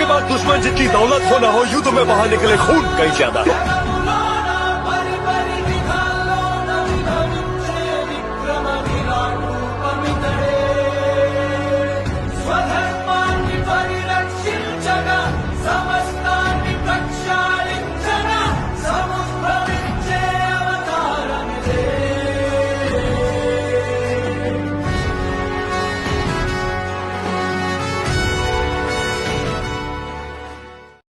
आपके पास दुश्मन जितनी दौलत हो ना हो युद्ध में बाहर निकले खून कहीं ज़्यादा।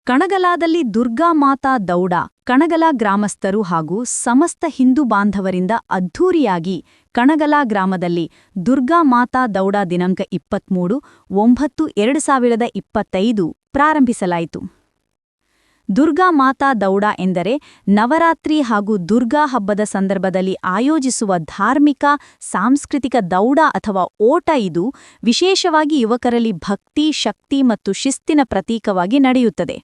ಕಣಗಲಾದಲ್ಲಿ ದುರ್ಗಾ ಮಾತಾ ದೌಡ, ಕಣಗಲ ಗ್ರಾಮಸ್ಥರು ಹಾಗೂ ಸಮಸ್ತ ಹಿಂದೂ ಬಾಂಧವರಿಂದ ಅದ್ಧೂರಿಯಾಗಿ ಕಣಗಲ ಗ್ರಾಮದಲ್ಲಿ ದುರ್ಗಾ ಮಾತಾ ದೌಡ ದಿನಾಂಕ ಇಪ್ಪತ್ಮೂರು, ಒಂಬತ್ತು, ಎರಡು ಸಾವಿರದ ಇಪ್ಪತ್ತೈದು ಪ್ರಾರಂಭಿಸಲಾಯಿತು. ದುರ್ಗಾ ಮಾತಾ ದೌಡ ಎಂದರೆ ನವರಾತ್ರಿ ಹಾಗೂ ದುರ್ಗಾ ಹಬ್ಬದ ಸಂದರ್ಭದಲ್ಲಿ ಆಯೋಜಿಸುವ ಧಾರ್ಮಿಕ, ಸಾಂಸ್ಕೃತಿಕ ದೌಡ ಅಥವಾ ಓಟ ಇದು ವಿಶೇಷವಾಗಿ ಯುವಕರಲ್ಲಿ ಭಕ್ತಿ, ಶಕ್ತಿ ಮತ್ತು ಶಿಸ್ತಿನ ಪ್ರತೀಕವಾಗಿ ನಡೆಯುತ್ತದೆ.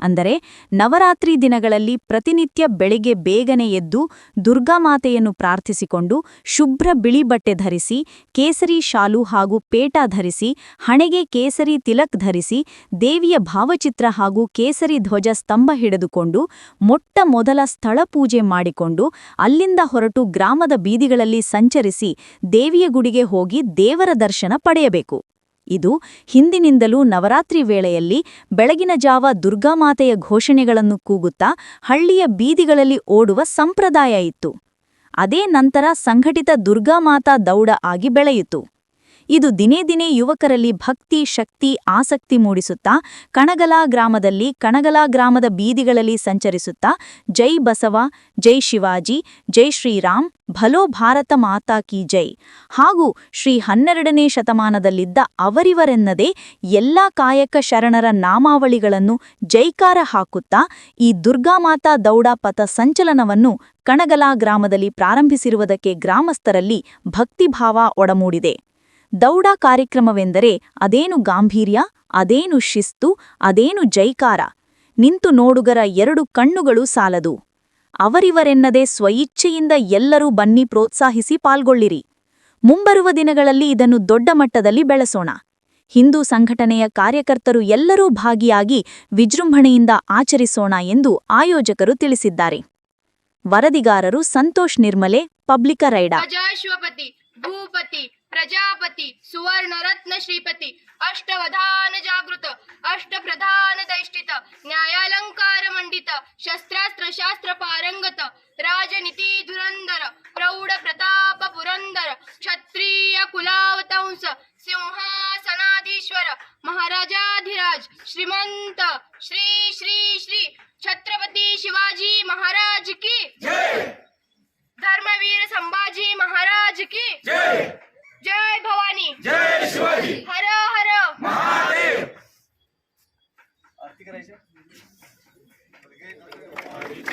ಅಂದರೆ ನವರಾತ್ರಿ ದಿನಗಳಲ್ಲಿ ಪ್ರತಿನಿತ್ಯ ಬೆಳಿಗ್ಗೆ ಬೇಗನೆ ಎದ್ದು ದುರ್ಗಾಮಾತೆಯನ್ನು ಪ್ರಾರ್ಥಿಸಿಕೊಂಡು ಶುಭ್ರ ಬಿಳಿ ಬಟ್ಟೆ ಧರಿಸಿ, ಕೇಸರಿ ಶಾಲು ಹಾಗೂ ಪೇಟ ಧರಿಸಿ, ಹಣೆಗೆ ಕೇಸರಿ ತಿಲಕ್ ಧರಿಸಿ, ದೇವಿಯ ಭಾವಚಿತ್ರ ಹಾಗೂ ಕೇಸರಿ ಧ್ವಜ ಸ್ತಂಭ ಹಿಡಿದುಕೊಂಡು ಮೊಟ್ಟ ಮೊದಲ ಸ್ಥಳ ಪೂಜೆ ಮಾಡಿಕೊಂಡು ಅಲ್ಲಿಂದ ಹೊರಟು ಗ್ರಾಮದ ಬೀದಿಗಳಲ್ಲಿ ಸಂಚರಿಸಿ ದೇವಿಯ ಗುಡಿಗೆ ಹೋಗಿ ದೇವರ ದರ್ಶನ ಪಡೆಯಬೇಕು. ಇದು ಹಿಂದಿನಿಂದಲೂ ನವರಾತ್ರಿ ವೇಳೆಯಲ್ಲಿ ಬೆಳಗಿನ ಜಾವ ದುರ್ಗಾಮಾತೆಯ ಘೋಷಣೆಗಳನ್ನು ಕೂಗುತ್ತಾ ಹಳ್ಳಿಯ ಬೀದಿಗಳಲ್ಲಿ ಓಡುವ ಸಂಪ್ರದಾಯ ಇತ್ತು. ಅದೇ ನಂತರ ಸಂಘಟಿತ ದುರ್ಗಾಮಾತಾ ದೌಡ ಆಗಿ ಬೆಳೆಯಿತು. ಇದು ದಿನೇ ದಿನೇ ಯುವಕರಲ್ಲಿ ಭಕ್ತಿ, ಶಕ್ತಿ, ಆಸಕ್ತಿ ಮೂಡಿಸುತ್ತಾ, ಕಣಗಲ ಗ್ರಾಮದಲ್ಲಿ ಕಣಗಲ ಗ್ರಾಮದ ಬೀದಿಗಳಲ್ಲಿ ಸಂಚರಿಸುತ್ತಾ, ಜೈ ಬಸವ, ಜೈ ಶಿವಾಜಿ, ಜೈ ಶ್ರೀರಾಮ್, ಭಲೋ ಭಾರತ ಮಾತಾ ಕಿ ಜೈ. ಹಾಗೂ ಶ್ರೀ ಹನ್ನೆರಡನೇ ಶತಮಾನದಲ್ಲಿದ್ದ ಅವರಿವರೆನ್ನದೇ ಎಲ್ಲ ಕಾಯಕ ಶರಣರ ನಾಮಾವಳಿಗಳನ್ನು ಜೈಕಾರ ಹಾಕುತ್ತಾ, ಈ ದುರ್ಗಾಮಾತಾ ದೌಡ ಪಥ ಸಂಚಲನವನ್ನು ಕಣಗಲ ಗ್ರಾಮದಲ್ಲಿ ಪ್ರಾರಂಭಿಸಿರುವುದಕ್ಕೆ ಗ್ರಾಮಸ್ಥರಲ್ಲಿ ಭಕ್ತಿಭಾವ ಒಡಮೂಡಿದೆ. ದೌಡ ಕಾರ್ಯಕ್ರಮವೆಂದರೆ ಅದೇನು ಗಾಂಭೀರ್ಯ, ಅದೇನು ಶಿಸ್ತು, ಅದೇನು ಜೈಕಾರ. ನಿಂತು ನೋಡುಗರ ಎರಡು ಕಣ್ಣುಗಳು ಸಾಲದು. ಅವರಿವರೆನ್ನದೇ ಸ್ವಇಚ್ಛೆಯಿಂದ ಎಲ್ಲರೂ ಬನ್ನಿ ಪ್ರೋತ್ಸಾಹಿಸಿ ಪಾಲ್ಗೊಳ್ಳಿರಿ. ಮುಂಬರುವ ದಿನಗಳಲ್ಲಿ ಇದನ್ನು ದೊಡ್ಡ ಮಟ್ಟದಲ್ಲಿ ಬೆಳೆಸೋಣ. ಹಿಂದೂ ಸಂಘಟನೆಯ ಕಾರ್ಯಕರ್ತರು ಎಲ್ಲರೂ ಭಾಗಿಯಾಗಿ ವಿಜೃಂಭಣೆಯಿಂದ ಆಚರಿಸೋಣ ಎಂದು ಆಯೋಜಕರು ತಿಳಿಸಿದ್ದಾರೆ. ವರದಿಗಾರರು ಸಂತೋಷ್ ನಿರ್ಮಲೆ, ಪಬ್ಲಿಕ ರೈಡಾ. भूपति प्रजापति सुवर्ण रत्न श्रीपति अष्टवधान जागृत अष्ट प्रधान दैष्टित न्यायालंकार मंडित शस्त्रास्त्र शास्त्र पारंगत राजनीति धुरंधर प्रौढ प्रताप पुरंदर क्षत्रिय कुलावतंस सिंहासनाधीश्वर महाराजाधिराज श्रीमंत श्री श्री श्री छत्रपति शिवाजी महाराज की धर्मवीर संभाजी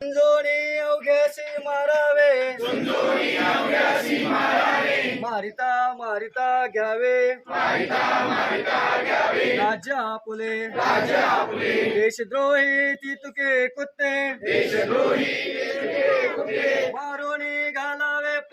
झुंजोनी अवघ्याशी मारावे. मारिता मारिता घ्यावे. राजा फुले देशद्रोही ती तुके कुत्ते. मारून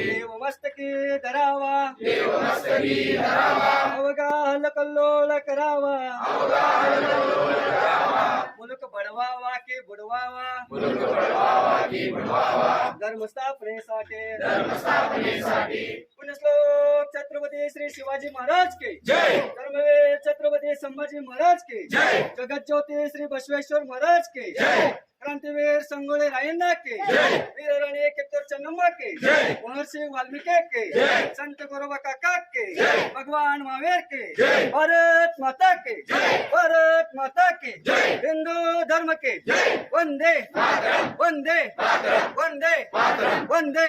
ದೇವ ಮಸ್ತಕಿ ಧರಾವ ದೇವ ಮಸ್ತಕಿ ಧರಾವ ಅವಗಾಹನ ಕಲ್ಲೋಳ ಕರಾವ ಅವಗಾಹನ ಕಲ್ಲೋಳ बढ़वावा के बुढ़वावा मुल्क बढ़वावा के बुढ़वावा धर्म स्थापने साठे. धर्म स्थापने साठे पुण्यश्लोक छत्रपति श्री शिवाजी महाराज के. जय. धर्मवीर छत्रपति संभाजी महाराज के. जय. जगत ज्योति श्री बसवेश्वर महाराज के. जय. क्रांतिवीर संगोळे रायण्णा के वीर राणी कित्तूर चन्नम्मा के महर्षि वाल्मीकि के संत गोरबा काका के भगवान महावीर के भारत माता के भारत माता के हिंदू धर्म के वंदे वंदे वंदे वंदे